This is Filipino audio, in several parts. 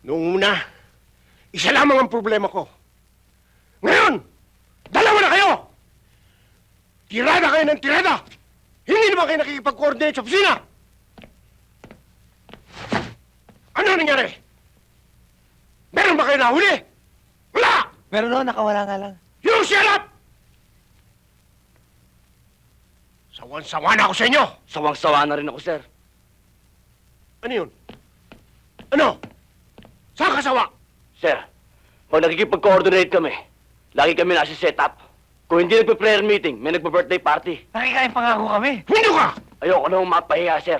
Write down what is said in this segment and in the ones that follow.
Noong una, isa lamang ang problema ko. Ngayon, dalawa na kayo! Tirada kayo ng tirada! Hindi naman kayo nakikipag-coordinate sa opisina! Ano nangyari? Meron ba kayo nahuli? Wala! Meron no, nakawala nga lang. You shut up! Sawan-sawa na ako sa inyo! Sawang-sawa na rin ako, sir. Ano yun? Ano? Saan ka sawa? Sir, pag nakikipag-coordinate kami, lagi kami nasa setup. Kung hindi nagpe-prayer meeting, may nagpe-birthday party. Nakikain pangako kami. Hindi ka! Ayoko na mapahiya, sir.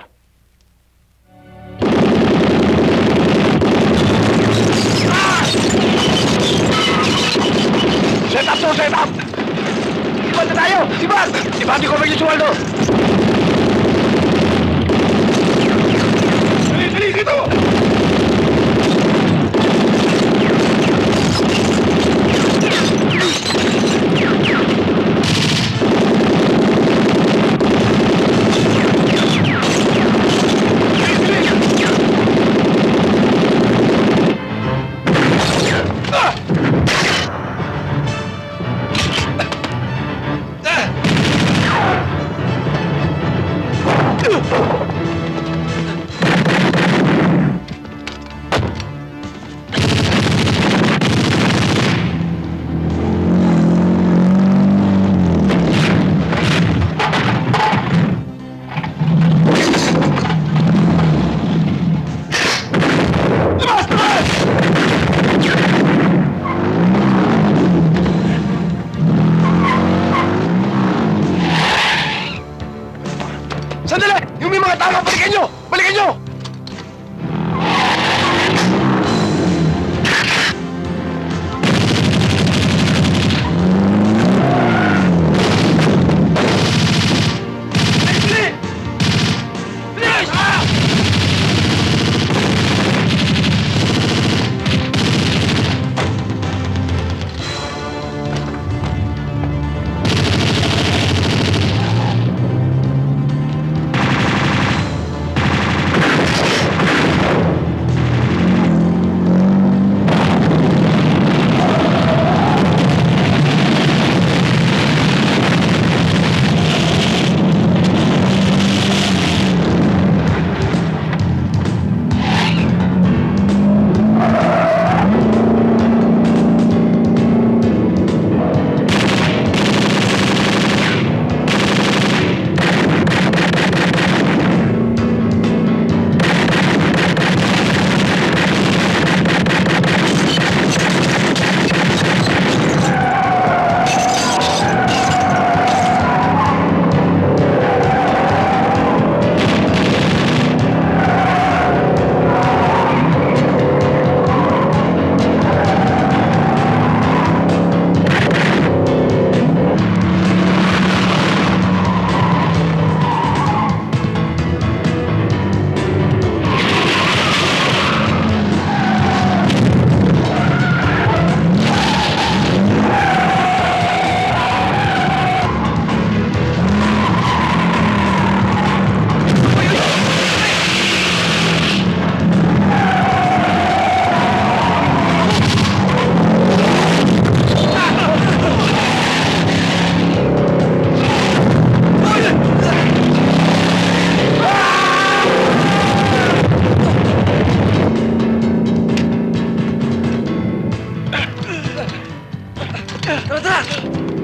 Set up to set up! Sibad na tayo! Sibad! Sibad ko maging suwaldo! Dali, dali, dito!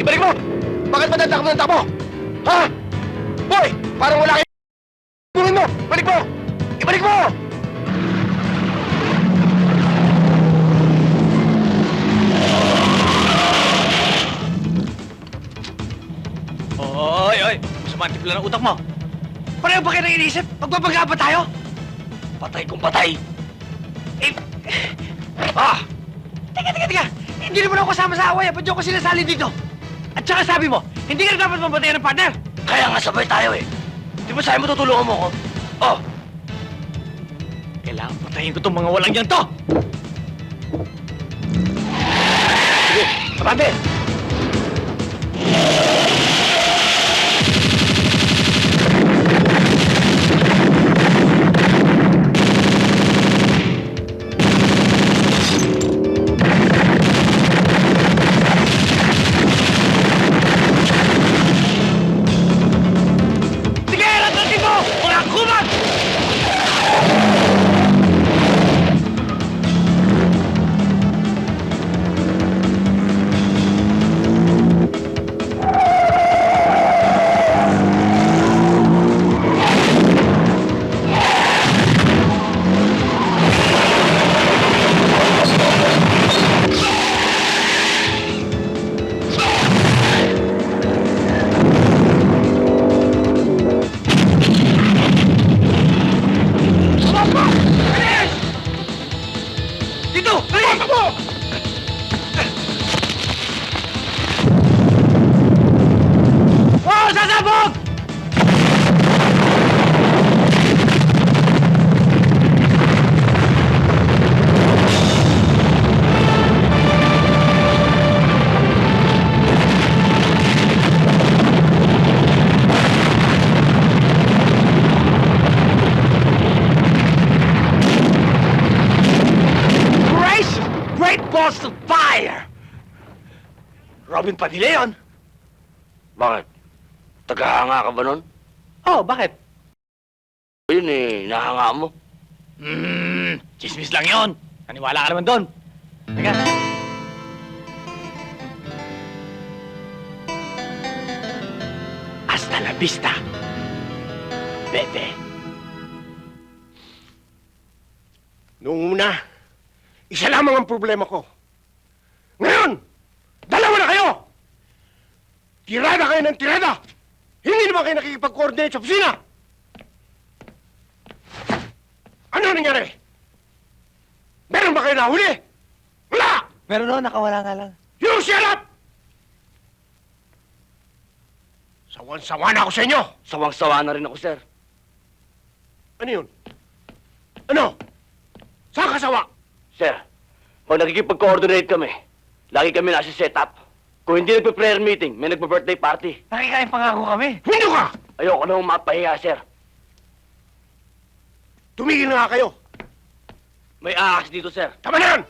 Ibalik mo! Bakit ba tatakbo ng takbo? Ha? Boy! Parang wala kayo... Tulun mo! Balik mo! Ibalik mo! Oy, oy! Masama ang timpla ng utak mo. Pareho ba kayo nang iniisip? Magbabaga ba tayo? Patay kung patay. Eh... Ah! Teka, teka, teka! Hindi naman ako kasama sa away. ah. Ba't di ako sinasali dito? At saka sabi mo, hindi ka na dapat mabatayan ng partner. Kaya nga sabay tayo eh. Di ba sabi mo tutulungan mo ko? Oh, Kailangan patayin ko tong mga walang yan to! Sige, abante! Robin Padilla yun. Bakit? Tagahanga ka ba nun? Oh, bakit? Yun eh, nahanga mo. Hmm, chismis lang yon. Naniwala ka naman doon. Teka. Hasta la vista, bebe. Noong una, isa lamang ang problema ko. Ngayon, dalawa na kayo! Tirada kayo ng tirada! Hindi naman kayo nakikipag-coordinate sa opisina! Ano nangyari? Meron ba kayo nahuli? Wala! Meron no, nakawala nga lang. You shut up! Sawan-sawa na ako sa inyo! Sawang-sawa na rin ako, sir. Ano yun? Ano? Saan ka sawa? Sir, pag nakikipag-coordinate kami, lagi kami nasa setup. Kung hindi nagpe-prayer meeting, may nagpe-birthday party. Nakikain pangako kami. Hindi ka! Ayoko na mapahiya, sir. Tumigil na nga kayo! May ahas dito, sir. Tama na yan!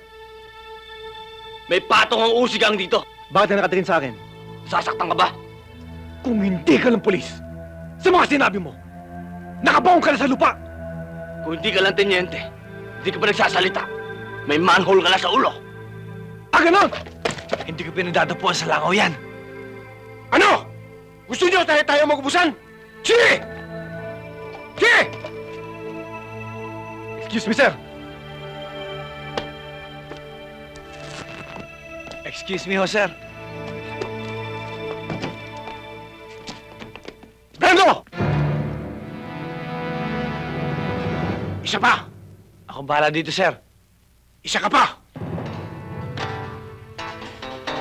May patong ang usigang dito. Bakit na nakatingin sa akin? Sasaktan ka ba? Kung hindi ka ng polis, sa mga sinabi mo, nakabaong ka na sa lupa. Kung hindi ka lang tenyente, hindi ka pa nagsasalita. May manhole ka na sa ulo. Ah! Hindi ko pinagdadapuan sa langaw yan. Ano? Gusto niyo tayo tayo magubusan? Sige! Sige! Excuse me, sir. Excuse me, ho, sir. Brando! Isa pa! Akong bahala dito, sir. Isa ka pa!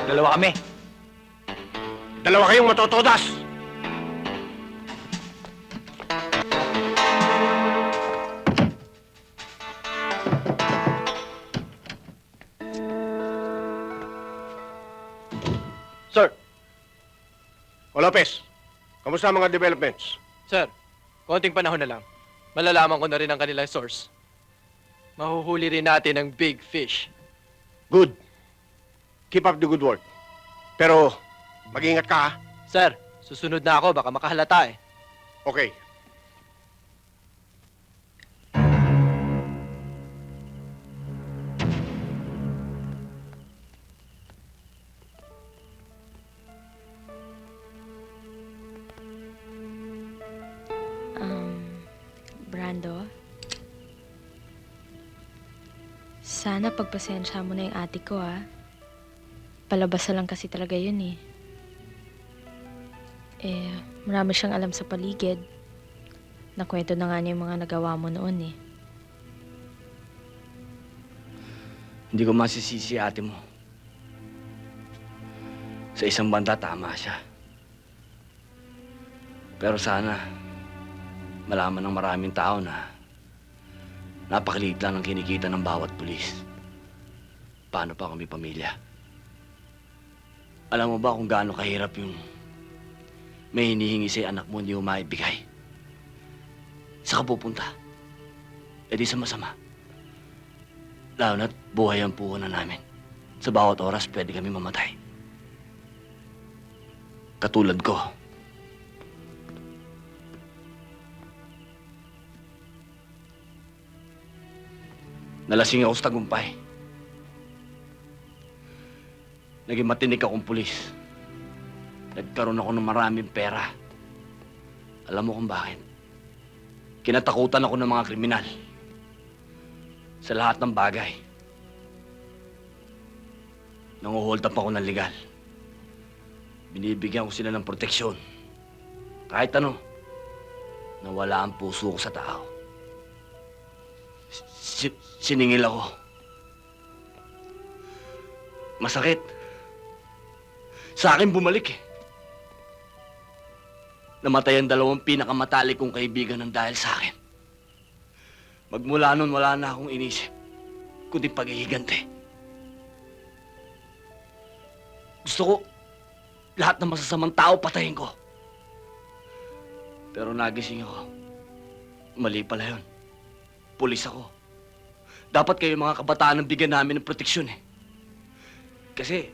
Dalawa kami. Dalawa kayong matotodas! Sir, O Lopez, kamusta ang mga developments? sir, konting panahon na lang. Malalaman ko na rin ang kanilang source. Mahuhuli rin natin ang big fish. Good. Keep up the good work. Pero, mag-ingat ka ha? Sir, susunod na ako, baka makahalata eh. Okay. Um, Brando? Sana pagpasensya mo na yung ate ko, ah. Palabas na lang kasi talaga yun, eh. Eh, marami siyang alam sa paligid. Nakwento na nga niya yung mga nagawa mo noon, eh. Hindi ko masisisi ate mo. Sa isang banda, tama siya. Pero sana, malaman ng maraming tao na napakaliit lang ang kinikita ng bawat pulis. Paano pa kami pamilya? Alam mo ba kung gaano kahirap yung may hinihingi sa anak mo hindi mo maibigay? Sa pupunta? E di sa masama. Lalo na't buhay ang puhunan namin. Sa bawat oras, pwede kami mamatay. Katulad ko. Nalasing ako sa tagumpay. Naging matinik akong pulis. Nagkaroon ako ng maraming pera. Alam mo kung bakit? Kinatakutan ako ng mga kriminal sa lahat ng bagay. Nanguhold up ako ng legal. Binibigyan ko sila ng proteksyon. Kahit ano, nawala ang puso ko sa tao. Si- siningil ako. Masakit. Sa akin bumalik eh. Namatay ang dalawang pinakamatalik kong kaibigan ng dahil sa akin. Magmula nun, wala na akong inisip, kundi paghihigante. Gusto ko, lahat ng masasamang tao patayin ko. Pero nagising ako. Mali pala yun. Pulis ako. Dapat kayo mga kabataan ang bigyan namin ng proteksyon eh. Kasi,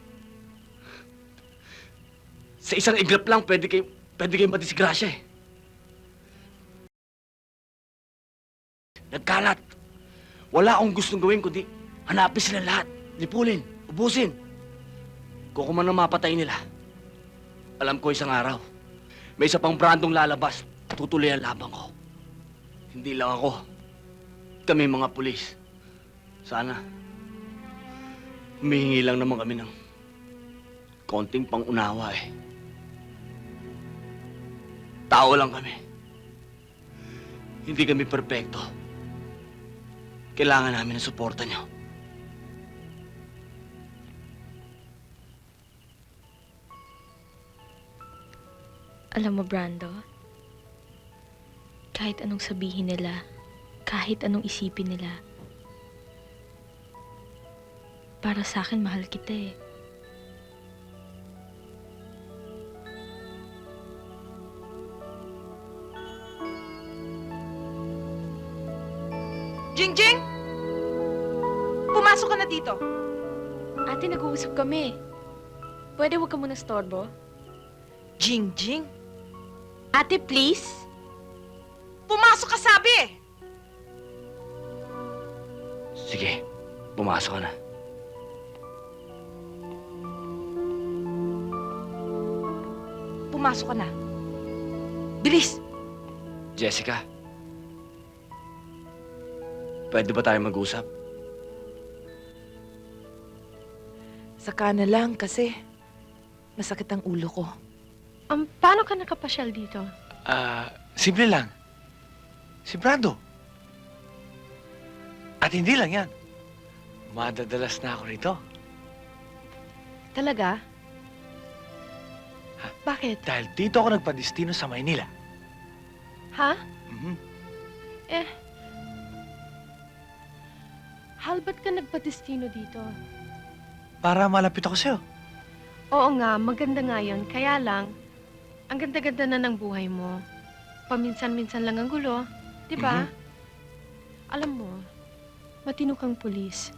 sa isang iglap lang, pwede kayo, pwede kayo madisgrasya eh. Nagkalat. Wala akong gustong gawin kundi hanapin sila lahat. Lipulin, ubusin. Kung ako man ang mapatay nila, alam ko isang araw, may isa pang brandong lalabas, tutuloy ang labang ko. Hindi lang ako, kami mga pulis. Sana, humihingi lang naman kami ng konting pangunawa eh. Tao lang kami. Hindi kami perpekto. Kailangan namin ng suporta niyo. Alam mo, Brando, kahit anong sabihin nila, kahit anong isipin nila, para sa akin, mahal kita eh. Jingjing! Pumasok ka na dito. Ate, nag-uusap kami. Pwede huwag ka muna storbo? Jingjing? Ate, please? Pumasok ka sabi! Sige, pumasok ka na. Pumasok ka na. Bilis! Jessica, pwede ba tayo mag-usap? Saka na lang kasi masakit ang ulo ko. Um, paano ka nakapasyal dito? Ah, simple lang. Si Brando. At hindi lang yan. Madadalas na ako rito. Talaga? Ha? Bakit? Dahil dito ako nagpadestino sa Maynila. Ha? Mhm. Hal, ba't ka nagpadestino dito? Para malapit ako sa'yo. Oo nga, maganda nga yun. Kaya lang, ang ganda-ganda na ng buhay mo. Paminsan-minsan lang ang gulo. Di ba? Alam mo, matino kang pulis.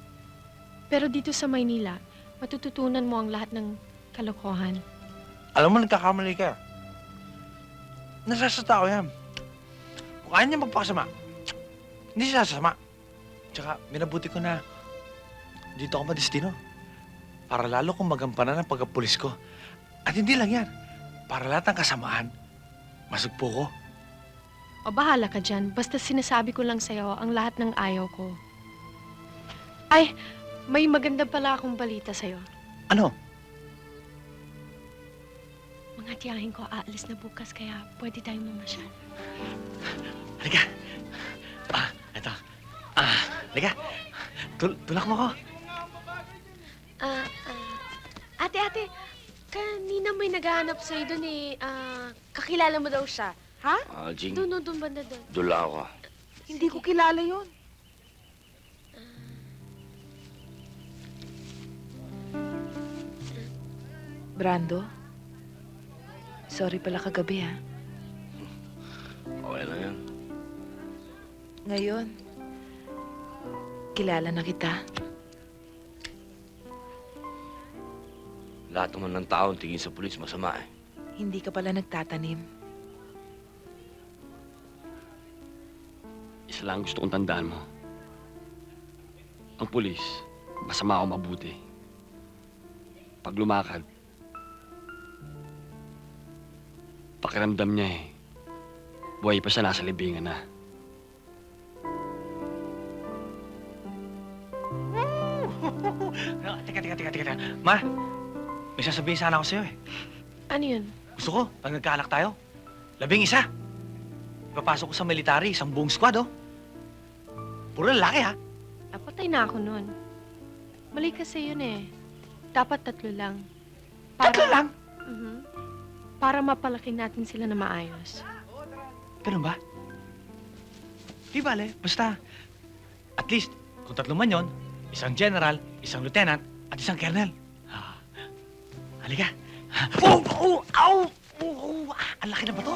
Pero dito sa Maynila, matututunan mo ang lahat ng kalokohan. Alam mo, nagkakamali ka. Nasa sa tao yan. Kung kaya niya magpakasama, hindi siya sasama. Tsaka, minabuti ko na dito ako madestino. Para lalo kong magampanan ng pagkapulis ko. At hindi lang yan. Para lahat ng kasamaan, masugpo ko. O bahala ka dyan, basta sinasabi ko lang sa'yo ang lahat ng ayaw ko. Ay, may maganda pala akong balita sa'yo. Ano? Mga tiyahin ko aalis na bukas kaya pwede tayong mamasyal. Halika. Ah. Ah, halika. Tul tulak mo ko. Ah, ah, ate, ate, kanina may naghahanap sa'yo doon eh. Ah, kakilala mo daw siya. Ha? Aljing, Doon, doon, doon, banda doon. dula ako. Hindi ko kilala yon. Brando? Sorry pala kagabi ha. Okay lang yan. Ngayon, kilala na kita. Lahat naman ng tao ang tingin sa pulis masama eh. Hindi ka pala nagtatanim. Isa lang gusto kong tandaan mo. Ang pulis, masama ako mabuti. Pag lumakad, pakiramdam niya eh. Buhay pa siya nasa libingan na. Ah, teka, teka, teka, teka. Ma, may sasabihin sana ako sa'yo eh. Ano yun? Gusto ko, pag nagkaalak tayo, labing isa. Ipapasok ko sa military, isang buong squad, oh. Puro lalaki, ha? Napatay na ako noon. Mali kasi yun eh. Dapat tatlo lang. Tatlo lang? Mhm. Para mapalaki natin sila na maayos. Ganun ba? Di bale, basta. At least, kung tatlo man yon, isang general, isang lieutenant, at isang colonel. Ah. Halika. Oh! Oh! Ow! Oh! oh, ah, ang laki na ba to?